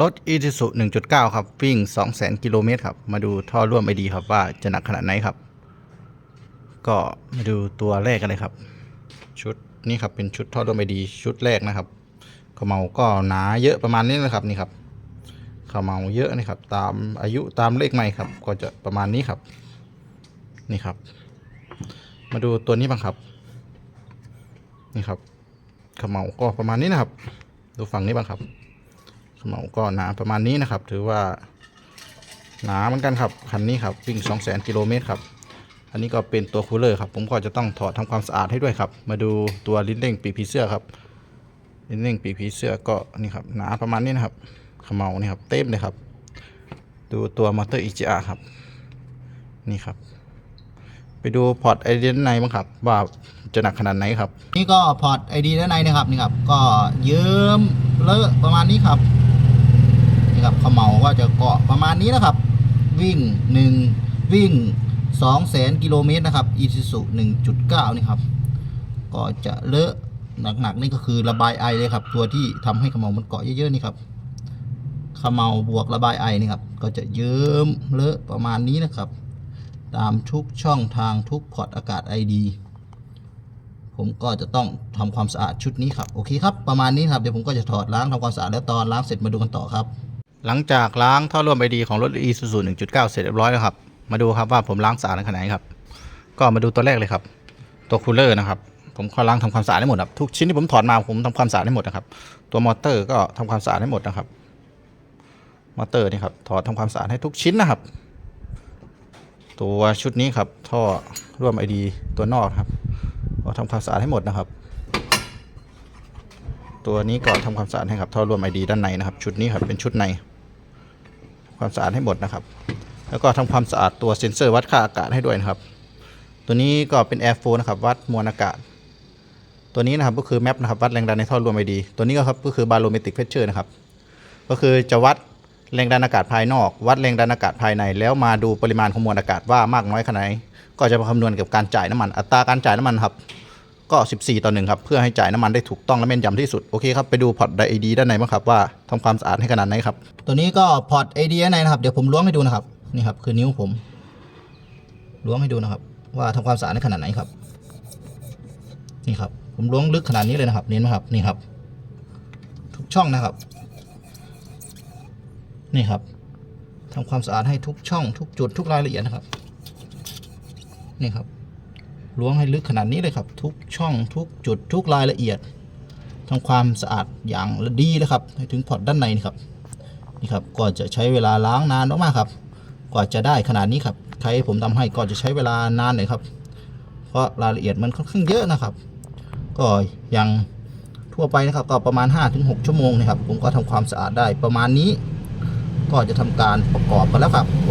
รถ e ี s u 1.9 ครับ วิ่ง 200,000 กิโลเมตรครับ มาดูท่อร่วมไอดีครับว่าจะหนักขนาดไหนครับ ก็มาดูตัวแรกกันเลยครับ ชุดนี้ครับเป็นชุดท่อร่วมไอดีชุดแรกนะครับขมเหลาก็หนาเยอะประมาณนี้นะครับนี่ครับขมเหลาเยอะนะครับ ตามอายุตามเลขใหม่ครับ ก็จะประมาณนี้ครับ นี่ครับ มาดูตัวนี้บ้างครับ นี่ครับขมเหลาก็ประมาณนี้นะครับ ดูฝั่งนี้บ้างครับ ขมเหลาก็หนาประมาณนี้นะครับ ถือว่าหนาเหมือนกันครับคันนี้ครับวิ่ง 2 0 0 0 0 0กิโลเมตรครับอันนี้ก็เป็นตัวคูลเลอร์ครับผมก็จะต้องถอดทำความสะอาดให้ด้วยครับ มาดูตัวลิ้นเร่งปีผีเสื้อครับลิ้นเร่งปีผีเสื้อก็นี่ครับหนาประมาณนี้นะครับขมเหลานี่ครับเต็มเลยครับ ดูตัวมอเตอร์ EGR ครับ นี่ครับ ไปดูพอร์ตไอเดียนในบ้างครับ ว่าจะหนักขนาดไหนครับ นี่ก็พอร์ตไอเดีด้านในนะครับนี่ครับ ก็เยิ้มเลอะประมาณนี้ครับับเขมเหลาก็จะเกาะประมาณนี้นะครับ วิ่งหนึ่งวิ่งสองแสนกิโลเมตรนะครับอีซูซูหนึ่งจุดเก้านี่ครับ ก็จะเลอะหนักๆนี่ก็คือระบายไอเลยครับ ตัวที่ทำให้ขมเหลามันเกาะเยอะๆนี่ครับขมเหลาบวกระบายไอนี่ครับ ก็จะเยิ้มเลอะประมาณนี้นะครับ ตามทุกช่องทางทุกพอร์ตอากาศไอดีผมก็จะต้องทำความสะอาดชุดนี้ครับ โอเคครับ ประมาณนี้ครับ เดี๋ยวผมก็จะถอดล้างทำความสะอาดแล้วตอนล้างเสร็จมาดูกันต่อครับ หลังจากล้างท่อร่วมไอดีของรถ e s u z u 1.9 เสร็จเรียบร้อยแล้วครับ มาดูครับว่าผมล้างสะอาดขนาดไหนครับ ก็มาดูตัวแรกเลยครับ ตัวคูลเลอร์นะครับ ผมก็ล้างทำความสะอาดให้หมดครับ ทุกชิ้นที่ผมถอดมาผมทำความสะอาดให้หมดนะครับ ตัวมอเตอร์ก็ทำความสะอาดให้หมดนะครับ มอเตอร์นี่ครับ ถอดทำความสะอาดให้ทุกชิ้นนะครับ ตัวชุดนี้ครับ ท่อร่วมไอดีตัวนอกครับก็ทำความสะอาดให้หมดนะครับ ตัวนี้ก็ทำความสะอาดให้ครับ ท่อร่วมไอดีด้านในนะครับ ชุดนี้ครับเป็นชุดใน ความสะอาดให้หมดนะครับ แล้วก็ทำความสะอาดตัวเซ็นเซอร์วัดค่าอากาศให้ด้วยนะครับ ตัวนี้ก็เป็น Air Flow นะครับวัดมวลอากาศ ตัวนี้นะครับก็คือแมปนะครับวัดแรงดันในท่อรวมไอดี ตัวนี้ก็ครับก็คือบาโลเมตริกเพชเชอร์นะครับ ก็คือจะวัดแรงดันอากาศภายนอก วัดแรงดันอากาศภายใน แล้วมาดูปริมาณของมวลอากาศว่ามากน้อยขนาดไหนก็จะมาคำนวณเกี่ยวกับการจ่ายน้ำมันอัตราการจ่ายน้ำมันครับ ก็ 14 ต่อหนึ่งครับ เพื่อให้จ่ายน้ำมันได้ถูกต้องและแม่นยำที่สุด โอเคครับ ไปดูพอร์ตไดเอดีด้านในบ้างครับ ว่าทำความสะอาดให้ขนาดไหนครับ ตัวนี้ก็พอร์ตไอเดีด้านในนะครับ เดี๋ยวผมล้วงให้ดูนะครับ นี่ครับ คือนิ้วผม ล้วงให้ดูนะครับ ว่าทำความสะอาดในขนาดไหนครับ นี่ครับ ผมล้วงลึกขนาดนี้เลยนะครับ เน้นไหมครับ นี่ครับ ทุกช่องนะครับ นี่ครับทำความสะอาดให้ทุกช่อง ทุกจุดทุกรายละเอียดนะครับ นี่ครับ ล้วงให้ลึกขนาดนี้เลยครับ ทุกช่องทุกจุดทุกรายละเอียดทำความสะอาดอย่างดีเลยครับให้ถึงพอร์ตด้านในนี่ครับนี่ครับก็จะใช้เวลาล้างนานมากๆครับ กว่าจะได้ขนาดนี้ครับใครให้ผมทำให้ก็จะใช้เวลานานหน่อยครับ เพราะรายละเอียดมันค่อนข้างเยอะนะครับ ก็ยังทั่วไปนะครับ ก็ประมาณ 5-6 ชั่วโมงนะครับ ผมก็ทำความสะอาดได้ประมาณนี้ ก็จะทำการประกอบกันแล้วครับ